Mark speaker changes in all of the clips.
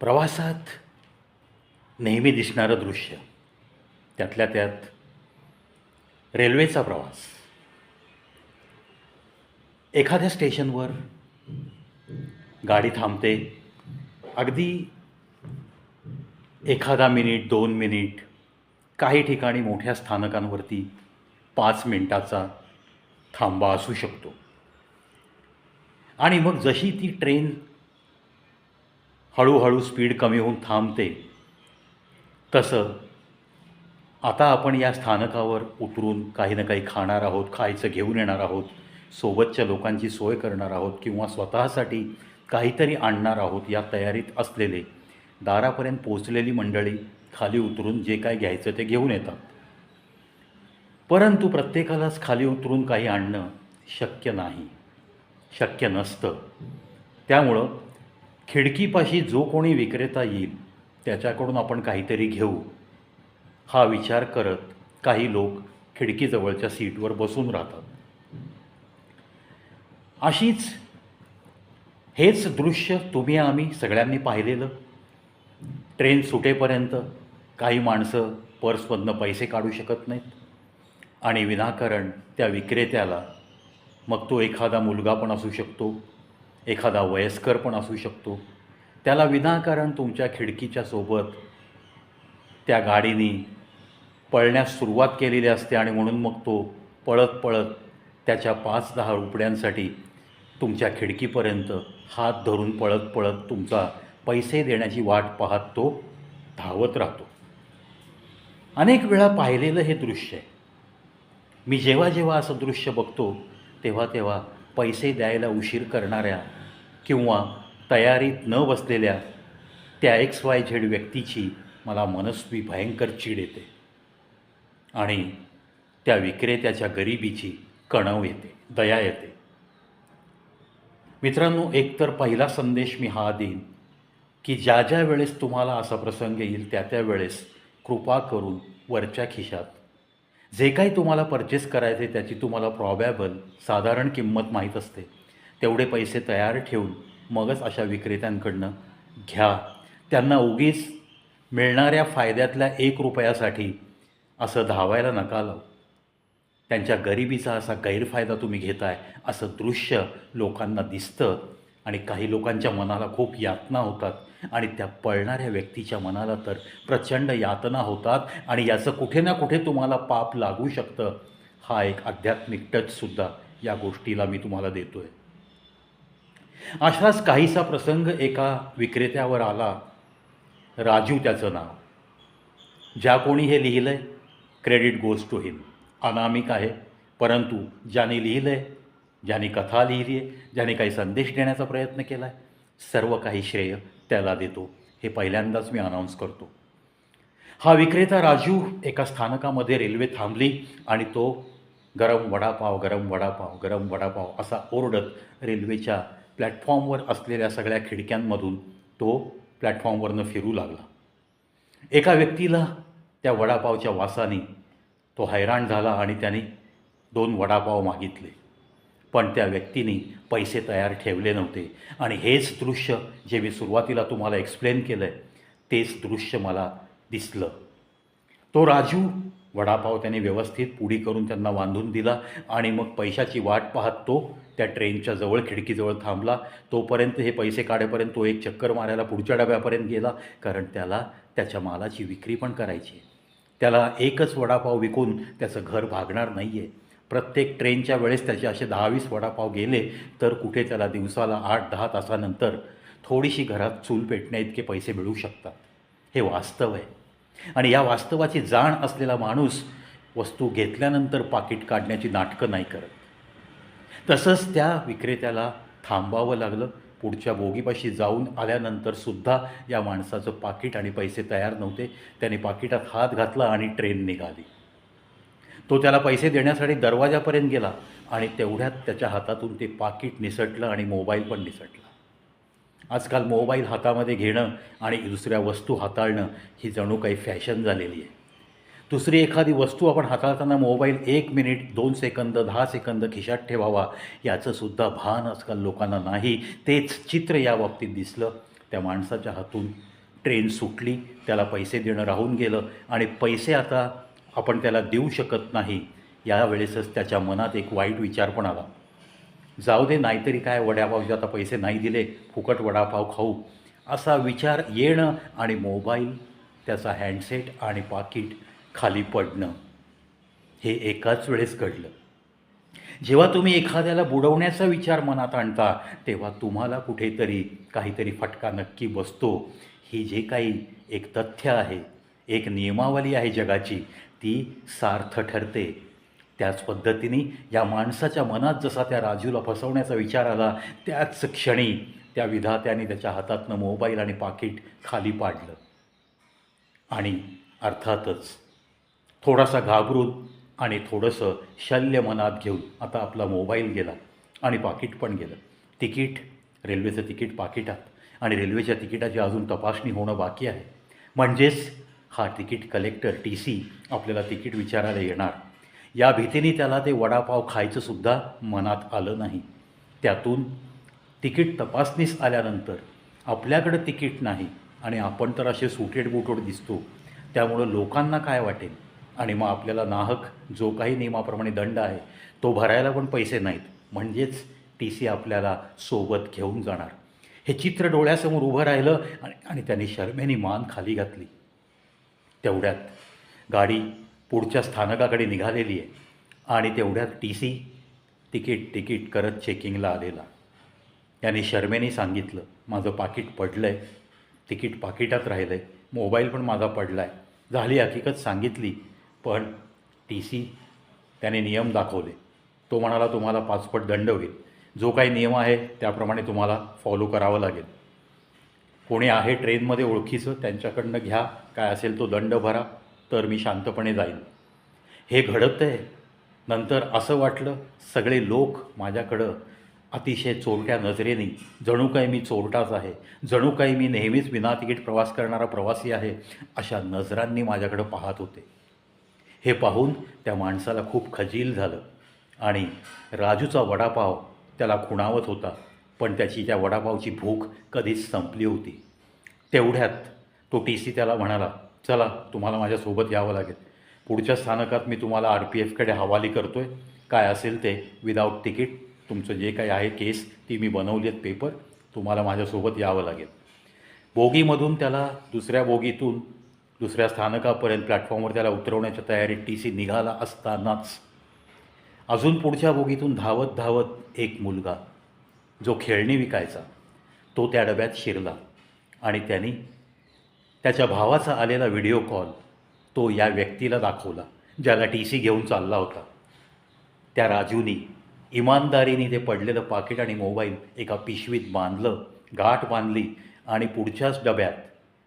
Speaker 1: प्रवासात नेहमी दिसणारं दृश्य त्यातल्या त्यात रेल्वेचा प्रवास. एखाद्या स्टेशनवर गाडी थांबते. अगदी एखादा मिनिट दोन मिनिट काही ठिकाणी मोठ्या स्थानकांवरती पाच मिनिटाचा थांबा असू शकतो. आणि मग जशी ती ट्रेन हळूहळू स्पीड कमी होऊन थांबते. तसं आता आपण या स्थानकावर उतरून काही ना काही खाणार आहोत खायचं घेऊन येणार आहोत सोबतच्या लोकांची सोय करणार आहोत किंवा स्वतःसाठी काहीतरी आणणार आहोत या तयारीत असलेले दारापर्यंत पोचलेली मंडळी खाली उतरून जे काय घ्यायचं ते घेऊन येतात. परंतु प्रत्येकालाच खाली उतरून काही आणणं शक्य नाही शक्य नसतं. त्यामुळं खिडकीपाशी जो कोणी विक्रेता येईल त्याच्याकडून आपण काहीतरी घेऊ. हा विचार करत काही लोक खिडकीजवळच्या सीटवर बसून राहतात. अशीच हेच दृश्य तुम्ही आम्ही सगळ्यांनी पाहिलेलं. ट्रेन सुटेपर्यंत काही माणसं पर्समधनं पैसे काढू शकत नाहीत. आणि विनाकारण त्या विक्रेत्याला मग तो एखादा मुलगा पण असू शकतो एखादा वयस्कर पण असू शकतो. त्याला विनाकारण तुमच्या खिडकीच्या सोबत त्या गाडीनी पळण्यास सुरुवात केलेली असते आणि म्हणून मग तो पळत पळत त्याच्या पाच दहा रुपयांसाठी तुमच्या खिडकीपर्यंत हात धरून पळत पळत तुमचा पैसे देण्याची वाट पाहत तो धावत राहतो. अनेक वेळा पाहिलेलं हे दृश्य आहे. मी जेव्हा जेव्हा असं दृश्य बघतो तेव्हा तेव्हा पैसे द्यायला उशीर करणाऱ्या किंवा तयारीत न बसलेल्या त्या एक्स वाय झेड व्यक्तीची मला मनस्वी भयंकर चीड येते. आणि त्या विक्रेत्याच्या गरिबीची कणव येते दया येते. मित्रांनो एकतर पहिला संदेश मी हा देईन की ज्या ज्या वेळेस तुम्हाला असा प्रसंग येईल त्या त्या वेळेस कृपा करून वरच्या खिशात जे काही तुम्हाला परचेस करायचे त्याची तुम्हाला प्रॉबॅबल साधारण किंमत माहीत असते. तेवढे पैसे तयार ठेवून मगच अशा विक्रेत्यांकडनं घ्या. त्यांना उगीच मिळणाऱ्या फायद्यातल्या एक रुपयासाठी असं धावायला नका लावू. त्यांच्या गरिबीचा असा गैरफायदा तुम्ही घेताय असं दृश्य लोकांना दिसतं आणि काही लोकांच्या मनाला खूप यातना होतात आणि त्या पळणाऱ्या व्यक्तीच्या मनाला तर प्रचंड यातना होतात आणि याचं कुठे ना कुठे तुम्हाला पाप लागू शकतं. हा एक आध्यात्मिक टचसुद्धा या गोष्टीला मी तुम्हाला देतो आहे असाच काहीसा प्रसंग एका विक्रेत्यावर आला. राजू त्याचं नाव. ज्या कोणी हे लिहिलं आहे क्रेडिट गोज टू हिम अनामिक आहे परंतु ज्याने लिहिलं आहे ज्याने कथा लिहिली आहे ज्याने काही संदेश देण्याचा प्रयत्न केला आहे सर्व काही श्रेय त्याला देतो. हे पहिल्यांदाच मी अनाऊन्स करतो. हा विक्रेता राजू एका स्थानकामध्ये रेल्वे थांबली आणि तो गरम वडापाव गरम वडापाव गरम वडापाव असा ओरडत रेल्वेच्या प्लॅटफॉर्मवर असलेल्या सगळ्या खिडक्यांमधून तो प्लॅटफॉर्मवरनं फिरू लागला. एका व्यक्तीला त्या वडापावच्या वासाने तो हैराण झाला आणि त्याने दोन वडापाव मागितले. पण त्या व्यक्तीने पैसे तयार ठेवले नव्हते. आणि हेच दृश्य जे मी सुरुवातीला तुम्हाला एक्सप्लेन केलं आहे तेच दृश्य मला दिसलं. तो राजू वडापाव त्याने व्यवस्थित पुडी करून त्यांना बांधून दिला आणि मग पैशाची वाट पाहत तो त्या ट्रेनच्या जवळ खिडकीजवळ थांबला. तोपर्यंत हे पैसे काढेपर्यंत तो एक चक्कर मारायला पुढच्या डब्यापर्यंत गेला कारण त्याला त्याच्या मालाची विक्री पण करायची आहे. त्याला एकच वडापाव विकून त्याचं घर भागणार नाही आहे प्रत्येक ट्रेनच्या वेळेस त्याचे असे दहावीस वडापाव गेले तर कुठे त्याला दिवसाला आठ दहा तासानंतर थोडीशी घरात चूल पेटण्या इतके पैसे मिळू शकतात. हे वास्तव आहे. आणि या वास्तवाची जाण असलेला माणूस वस्तू घेतल्यानंतर पाकिट काढण्याची नाटकं नाही करत. तसंच त्या विक्रेत्याला थांबावं लागलं. पुढच्या बोगीपाशी जाऊन आल्यानंतर सुद्धा या माणसाचं पाकिट आणि पैसे तयार नव्हते. त्याने पाकिटात हात घातला आणि ट्रेन निघाली. तो त्याला पैसे देण्यासाठी दरवाजापर्यंत गेला आणि तेवढ्यात त्याच्या हातातून ते पाकिट निसटलं आणि मोबाईल पण निसटला. आजकाल मोबाईल हातामध्ये घेणं आणि दुसऱ्या वस्तू हाताळणं ही जणू काही फॅशन झालेली आहे. दुसरी एखादी वस्तू आपण हाताळताना मोबाईल एक मिनिट दोन सेकंद दहा सेकंद खिशात ठेवावा याचंसुद्धा भान आजकाल लोकांना नाही. तेच चित्र या बाबतीत दिसलं. त्या माणसाच्या हातून ट्रेन सुटली त्याला पैसे देणं राहून गेलं आणि पैसे आता आपण त्याला देऊ शकत नाही. यावेळेसच त्याच्या मनात एक वाईट विचार पण आला. जाऊ दे नाहीतरी काय वड्यापावचे आता पैसे नाही दिले फुकट वडापाव खाऊ. असा विचार येणं आणि मोबाईल त्याचा हँडसेट आणि पाकिट खाली पडणं हे एकाच वेळेस घडलं. जेव्हा तुम्ही एखाद्याला बुडवण्याचा विचार मनात आणता तेव्हा तुम्हाला कुठेतरी काहीतरी फटका नक्की बसतो. ही जे काही एक तथ्य आहे एक नियमावली आहे जगाची ती सार्थ ठरते. त्याच पद्धतीने या माणसाच्या मनात जसा त्या राजूला फसवण्याचा विचार आला त्याच क्षणी त्या विधात्याने त्याच्या हातातनं मोबाईल आणि पाकिट खाली पाडलं. आणि अर्थातच थोडासा घाबरून आणि थोडंसं शल्य मनात घेऊन आता आपला मोबाईल गेला आणि पाकिट पण गेलं. तिकीट रेल्वेचं तिकीट पाकिटात आणि रेल्वेच्या तिकिटाची अजून तपासणी होणं बाकी आहे. म्हणजेच हा तिकीट कलेक्टर टी सी आपल्याला तिकीट विचारायला येणार. या भीतीने त्याला ते वडापाव खायचंसुद्धा मनात आलं नाही. त्यातून तिकीट तपासणीस आल्यानंतर आपल्याकडं तिकीट नाही आणि आपण तर असे सुटेड बुटोड दिसतो. त्यामुळं लोकांना काय वाटेल? आणि मग आपल्याला नाहक जो काही नियमाप्रमाणे दंड आहे तो भरायला पण पैसे नाहीत. म्हणजेच टी सी आपल्याला सोबत घेऊन जाणार. हे चित्र डोळ्यासमोर उभं राहिलं आणि आणि त्यांनी शर्मेने मान खाली घातली. तेवढ्यात गाडी पुढच्या स्थानकाकडे निघालेली आहे. आणि तेवढ्यात टी सी तिकीट तिकीट करत चेकिंगला आलेला. त्याने शर्मेने सांगितलं माझं पाकिट पडलं आहे तिकीट पाकिटात राहिलं आहे मोबाईल पण माझा पडला आहे झाली हकीकत सांगितली पण टी सी त्याने नियम दाखवले. तो म्हणाला तुम्हाला पाचपट दंड होईल. जो काही नियम आहे त्याप्रमाणे तुम्हाला फॉलो करावं लागेल. कोणी आहे ट्रेनमध्ये ओळखीचं त्यांच्याकडनं घ्या. काय असेल तो दंड भरा. तर मी शांतपणे जाईन. हे घडत आहे नंतर असं वाटलं सगळे लोक माझ्याकडं अतिशय चोरट्या नजरेने जणू काही मी चोरटाच आहे. जणू काही मी नेहमीच विना तिकीट प्रवास करणारा प्रवासी आहे अशा नजरांनी माझ्याकडं पाहत होते. हे पाहून त्या माणसाला खूप खजील झालं आणि राजूचा वडापाव त्याला खुणावत होता पण त्याची त्या वडापावची भूक कधीच संपली होती. तेवढ्यात तो टी सी त्याला म्हणाला चला तुम्हाला माझ्यासोबत यावं लागेल. पुढच्या स्थानकात मी तुम्हाला आर पी एफकडे हवाली करतो आहे काय असेल ते विदाऊट तिकीट तुमचं जे काही आहे केस ती मी बनवली आहेत पेपर तुम्हाला माझ्यासोबत यावं लागेल. बोगीमधून त्याला दुसऱ्या बोगीतून दुसऱ्या स्थानकापर्यंत प्लॅटफॉर्मवर त्याला उतरवण्याच्या तयारीत टी सी निघाला असतानाच अजून पुढच्या बोगीतून धावत धावत एक मुलगा जो खेळणी विकायचा तो त्या डब्यात शिरला आणि त्यांनी त्याच्या भावाचा आलेला व्हिडिओ कॉल तो या व्यक्तीला दाखवला ज्याला टी सी घेऊन चालला होता. त्या राजूनी इमानदारीने ते पडलेलं पाकिट आणि मोबाईल एका पिशवीत बांधलं गाठ बांधली आणि पुढच्याच डब्यात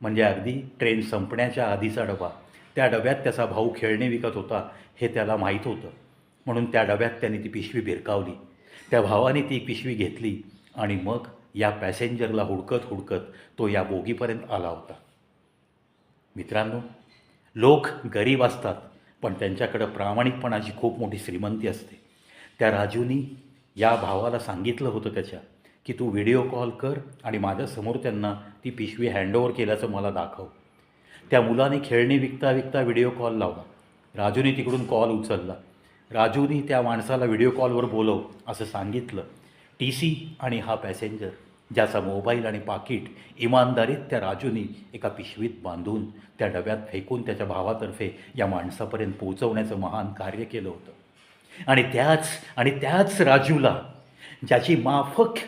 Speaker 1: म्हणजे अगदी ट्रेन संपण्याच्या आधीचा डबा त्या डब्यात त्याचा भाऊ खेळणे विकत होता हे त्याला माहीत होतं. म्हणून त्या डब्यात त्यांनी ती पिशवी भिरकावली. त्या भावाने ती पिशवी घेतली आणि मग या पॅसेंजरला हुडकत हुडकत तो या बोगीपर्यंत आला होता. मित्रांनो लोक गरीब असतात पण त्यांच्याकडं प्रामाणिकपणाची खूप मोठी श्रीमंती असते. त्या राजूनी या भावाला सांगितलं होतं त्याच्या की तू व्हिडिओ कॉल कर आणि माझ्यासमोर त्यांना ती पिशवी हँडओव्हर केल्याचं मला दाखव. त्या मुलाने खेळणी विकता विकता व्हिडिओ कॉल लावला. राजूने तिकडून कॉल उचलला. राजूनी त्या माणसाला व्हिडिओ कॉलवर बोलव असं सांगितलं. टी सी आणि हा पॅसेंजर ज्याचा मोबाईल आणि पाकिट इमानदारीत त्या राजूनी एका पिशवीत बांधून त्या डब्यात फेकून त्याच्या भावातर्फे या माणसापर्यंत पोहोचवण्याचं महान कार्य केलं होतं. आणि त्याच आणि त्याच राजूला ज्याची माफक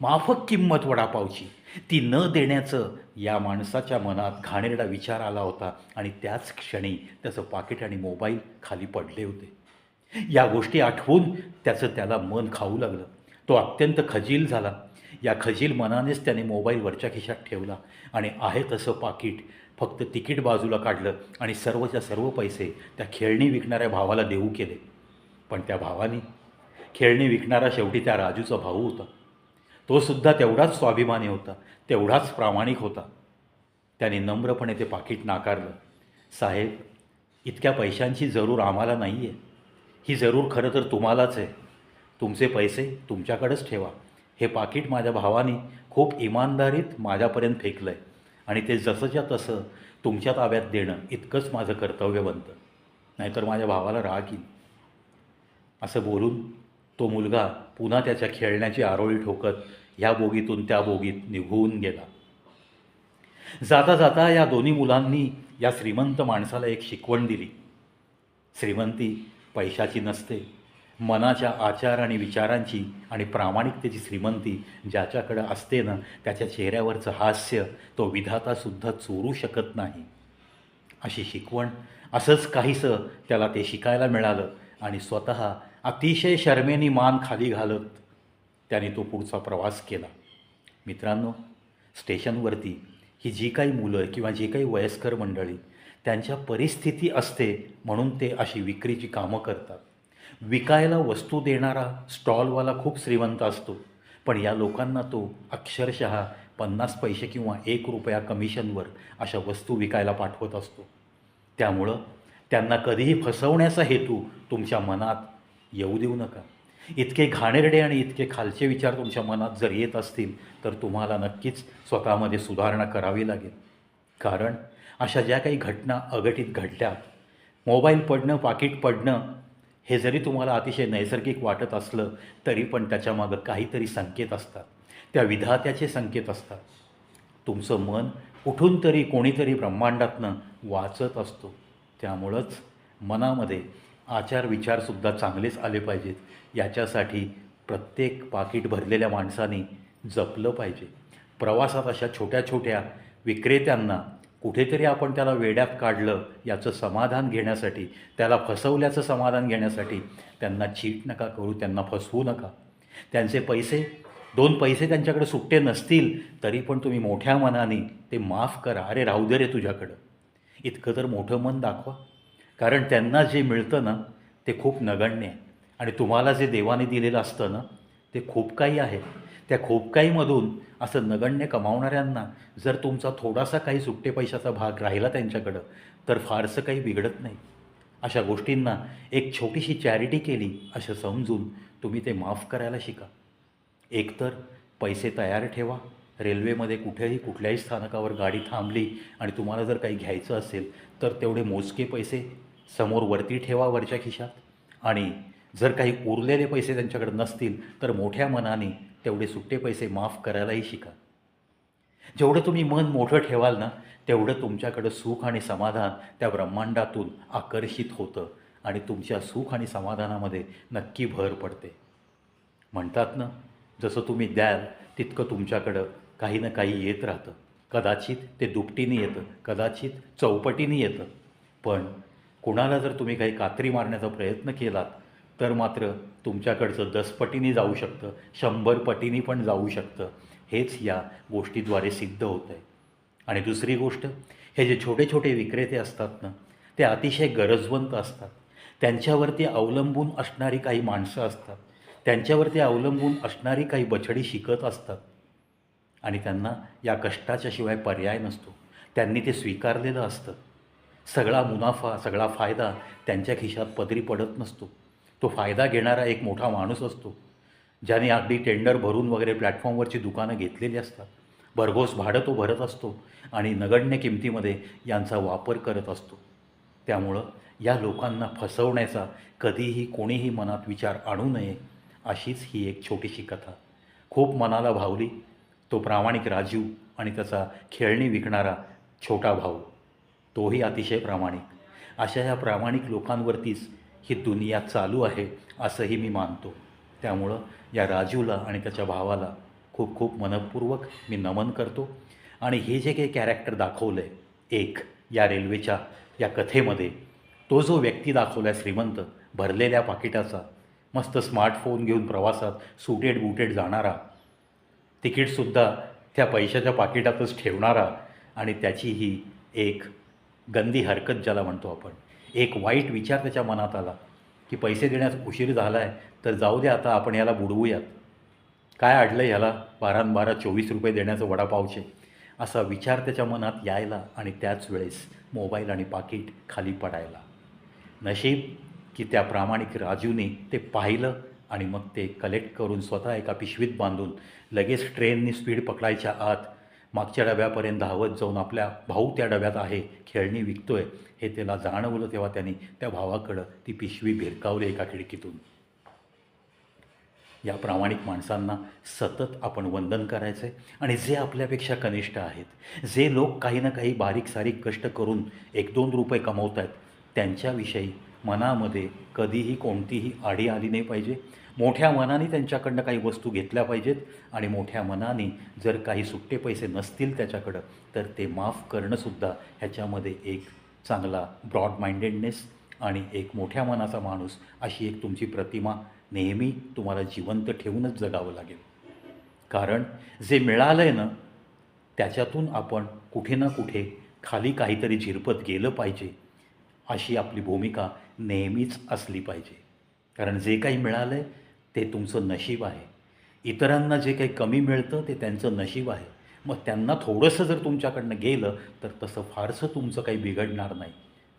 Speaker 1: माफक किंमत वडापावची ती न देण्याचं या माणसाच्या मनात घाणेरडा विचार आला होता आणि त्याच क्षणी त्याचं पाकिट आणि मोबाईल खाली पडले होते. या गोष्टी आठवून त्याचं त्याला मन खाऊ लागलं. तो अत्यंत खजील झाला. या खजील मनानेच त्याने मोबाईल वरच्या खिशात ठेवला आणि आहे तसं पाकिट. फक्त तिकीट बाजूला काढलं आणि सर्वच्या सर्व पैसे त्या खेळणी विकणाऱ्या भावाला देऊ केले. पण त्या भावाने खेळणी विकणारा शेवटी त्या राजूचा भाऊ होता. तो सुद्धा तेवढाच स्वाभिमानी होता तेवढाच प्रामाणिक होता. त्याने नम्रपणे ते पाकिट नाकारलं. साहेब इतक्या पैशांची जरूर आम्हाला नाही आहे ही जरूर खरं तर तुम्हालाच आहे. तुमचे पैसे तुमच्याकडेच ठेवा. हे पाकिट माझ्या भावाने खूप इमानदारीत माझ्यापर्यंत फेकलं आहे आणि ते जसंच्या तसं तुमच्या ताब्यात देणं इतकंच माझं कर्तव्य बनतं. नाहीतर माझ्या भावाला राग येईल. असं बोलून तो मुलगा पुन्हा त्याच्या खेळण्याची आरोळी ठोकत ह्या बोगीतून त्या बोगीत निघून गेला. जाता जाता या दोन्ही मुलांनी या श्रीमंत माणसाला एक शिकवण दिली. श्रीमंती पैशाची नसते मनाच्या आचार आणि विचारांची आणि प्रामाणिकतेची श्रीमंती ज्याच्याकडं असते ना त्याच्या चेहऱ्यावरचं हास्य तो विधातासुद्धा चोरू शकत नाही. अशी शिकवण असंच काहीसं त्याला ते शिकायला मिळालं आणि स्वतः अतिशय शर्मेनी मान खाली घालत त्याने तो पुढचा प्रवास केला. मित्रांनो स्टेशनवरती ही जी काही मुलं किंवा जी काही वयस्कर मंडळी त्यांच्या परिस्थिती असते म्हणून ते अशी विक्रीची कामं करतात. विकायला वस्तू देणारा स्टॉलवाला खूप श्रीमंत असतो. पण या लोकांना तो अक्षरशः पन्नास पैसे किंवा एक रुपया कमिशनवर अशा वस्तू विकायला पाठवत असतो. त्यामुळं त्यांना कधीही फसवण्याचा हेतू तुमच्या मनात येऊ देऊ नका. इतके घाणेरडे आणि इतके खालचे विचार तुमच्या मनात जर येत असतील तर तुम्हाला नक्कीच स्वतःमध्ये सुधारणा करावी लागेल. कारण अशा ज्या काही घटना अघटित घडल्या मोबाईल पडणं पाकिट पडणं हे जरी तुम्हाला अतिशय नैसर्गिक वाटत असलं तरी पण त्याच्यामागं काहीतरी संकेत असतात. त्या विधात्याचे संकेत असतात. तुमचं मन कुठून तरी कोणीतरी ब्रह्मांडातनं वाचत असतो. त्यामुळंच मनामध्ये आचार विचारसुद्धा चांगलेच आले पाहिजेत. याच्यासाठी प्रत्येक पाकिट भरलेल्या माणसाने जपलं पाहिजे. प्रवासात अशा छोट्या छोट्या विक्रेत्यांना कुठेतरी आपण त्याला वेड्यात काढलं याचं समाधान घेण्यासाठी त्याला फसवल्याचं समाधान घेण्यासाठी त्यांना चीट नका करू त्यांना फसवू नका. त्यांचे पैसे दोन पैसे त्यांच्याकडे सुट्टे नसतील तरी पण तुम्ही मोठ्या मनाने ते माफ करा. अरे राहू दे रे तुझ्याकडं. इतकं तर मोठं मन दाखवा. कारण त्यांना जे मिळतं ना ते खूप नगण्य आहे. आणि तुम्हाला जे देवाने दिलेलं असतं ना ते खूप काही आहे. त्या खूप काहीमधून असं नगण्य कमावणाऱ्यांना जर तुमचा थोडासा काही सुट्टे पैशाचा भाग राहिला त्यांच्याकडं तर फारसं काही बिघडत नाही. अशा गोष्टींना एक छोटीशी चॅरिटी केली असं समजून तुम्ही ते माफ करायला शिका. एकतर पैसे तयार ठेवा. रेल्वेमध्ये कुठेही कुठल्याही स्थानकावर गाडी थांबली आणि तुम्हाला जर काही घ्यायचं असेल तर तेवढे मोजके पैसे समोर वरती ठेवा वरच्या खिशात. आणि जर काही उरलेले पैसे त्यांच्याकडे नसतील तर मोठ्या मनाने तेवढे सुट्टे पैसे माफ करायलाही शिका. जेवढं तुम्ही मन मोठं ठेवाल ना तेवढं तुमच्याकडं सुख आणि समाधान त्या ब्रह्मांडातून आकर्षित होतं आणि तुमच्या सुख आणि समाधानामध्ये नक्की भर पडते. म्हणतात ना जसं तुम्ही द्याल तितकं तुमच्याकडं काही ना काही येत राहतं. कदाचित ते दुपटीने येतं कदाचित चौपटीने येतं. पण कुणाला जर तुम्ही काही कात्री मारण्याचा प्रयत्न केलात तर मात्र तुमच्याकडचं दसपटीने जाऊ शकतं शंभर पटीने पण जाऊ शकतं. हेच या गोष्टीद्वारे सिद्ध होतं आहे आणि दुसरी गोष्ट हे जे छोटे छोटे विक्रेते असतात ना ते अतिशय गरजवंत असतात. त्यांच्यावरती अवलंबून असणारी काही माणसं असतात. त्यांच्यावरती अवलंबून असणारी काही बछडी शिकत असतात. आणि त्यांना या कष्टाच्या शिवाय पर्याय नसतो. त्यांनी ते स्वीकारलेलं असतं. सगळा मुनाफा सगळा फायदा त्यांच्या खिशात पदरी पडत नसतो. तो फायदा घेणारा एक मोठा माणूस असतो. ज्याने अगदी टेंडर भरून वगैरे प्लॅटफॉर्मवरची दुकानं घेतलेली असतात. भरघोस भाडं तो भरत असतो आणि नगण्य किमतीमध्ये यांचा वापर करत असतो. त्यामुळं या लोकांना फसवण्याचा कधीही कोणीही मनात विचार आणू नये अशीच ही एक छोटीशी कथा. खूप मनाला भावली तो प्रामाणिक राजीव आणि त्याचा खेळणी विकणारा छोटा भाऊ. तोही अतिशय प्रामाणिक. अशा ह्या प्रामाणिक लोकांवरतीच ही दुनिया चालू आहे असंही मी मानतो. त्यामुळं या राजूला आणि त्याच्या भावाला खूप खूप मनपूर्वक मी नमन करतो. आणि हे जे काही कॅरेक्टर दाखवलं आहे एक या रेल्वेच्या या कथेमध्ये तो जो व्यक्ती दाखवला आहे श्रीमंत भरलेल्या पाकिटाचा मस्त स्मार्टफोन घेऊन प्रवासात सुटेड बुटेड जाणारा तिकीटसुद्धा त्या पैशाच्या पाकिटातच ठेवणारा आणि त्याची ही एक गंदी हरकत ज्याला म्हणतो आपण एक वाईट विचार त्याच्या मनात आला की पैसे देण्यास उशीर झाला आहे तर जाऊ दे आता आपण याला बुडवूयात. काय अडलं ह्याला? बारा बारा चोवीस रुपये देण्याचं वडापावचे. असा विचार त्याच्या मनात यायला आणि त्याच वेळेस मोबाईल आणि पाकिट खाली पडायला. नशीब की त्या प्रामाणिक राजूने ते पाहिलं आणि मग ते कलेक्ट करून स्वतः एका पिशवीत बांधून लगेच ट्रेननी स्पीड पकडायच्या आत मागच्या डब्यापर्यंत धावत जाऊन आपल्या भाऊ त्या डब्यात आहे खेळणी विकतोय हे त्याला जाणवलं तेव्हा त्यांनी त्या भावाकडं ती पिशवी भिरकावली एका खिडकीतून. या प्रामाणिक माणसांना सतत आपण वंदन करायचं आहे आणि जे आपल्यापेक्षा कनिष्ठ आहेत जे लोक काही ना काही बारीक सारीक कष्ट करून एक दोन रुपये कमवत आहेत त्यांच्याविषयी मनामध्ये कधीही कोणतीही आढी आली नाही पाहिजे. मोठ्या मनाने त्यांच्याकडनं काही वस्तू घेतल्या पाहिजेत आणि मोठ्या मनाने जर काही सुट्टे पैसे नसतील त्याच्याकडं तर ते माफ करणंसुद्धा ह्याच्यामध्ये एक चांगला ब्रॉड माइंडेडनेस आणि एक मोठ्या मनाचा माणूस अशी एक तुमची प्रतिमा नेहमी तुम्हाला जिवंत ठेवूनच जगावं लागेल. कारण जे मिळालं आहे ना त्याच्यातून आपण कुठे ना कुठे खाली काहीतरी झिरपत गेलं पाहिजे अशी आपली भूमिका नेहमीच असली पाहिजे. कारण जे काही मिळालं आहे ते तुमचं नशीब आहे. इतरांना जे काही कमी मिळतं ते त्यांचं नशीब आहे. मग त्यांना थोडंसं जर तुमच्याकडनं गेलं तर तसं फारसं तुमचं काही बिघडणार नाही.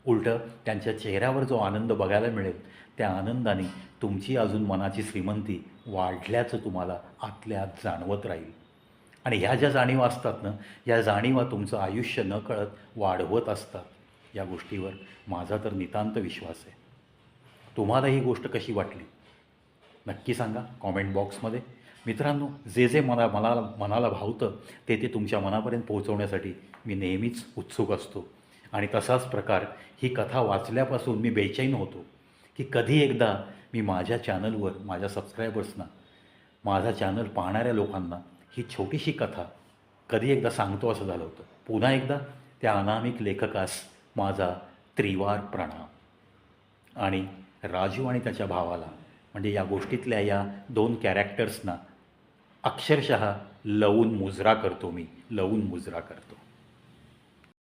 Speaker 1: उलटं त्यांच्या चेहऱ्यावर जो आनंद बघायला मिळेल त्या आनंदाने तुमची अजून मनाची श्रीमंती वाढल्याचं तुम्हाला आतल्या आत जाणवत राहील. आणि ह्या ज्या जाणीवा असतात ना या जाणीवा तुमचं आयुष्य न कळत वाढवत असतात. या गोष्टीवर माझा तर नितांत विश्वास आहे. तुम्हाला ही गोष्ट कशी वाटली? नक्की सांगा कॉमेंट बॉक्समध्ये मित्रांनो जे जे मला मनाला मनाला भावतं ते ते तुमच्या मनापर्यंत पोहोचवण्यासाठी मी नेहमीच उत्सुक असतो. आणि तसाच प्रकार ही कथा वाचल्यापासून मी बेचैन होतो की कधी एकदा मी माझ्या चॅनलवर माझ्या सबस्क्रायबर्सना माझा चॅनल पाहणाऱ्या लोकांना ही छोटीशी कथा कधी एकदा सांगतो असं झालं होतं. पुन्हा एकदा त्या अनामिक लेखकास माझा त्रिवार प्रणाम. आणि राजू आणि त्याच्या भावाला म्हणजे या गोष्टीतल्या या दोन कॅरेक्टर्सना अक्षरशः लवून मुजरा करतो मी लवून मुजरा करतो.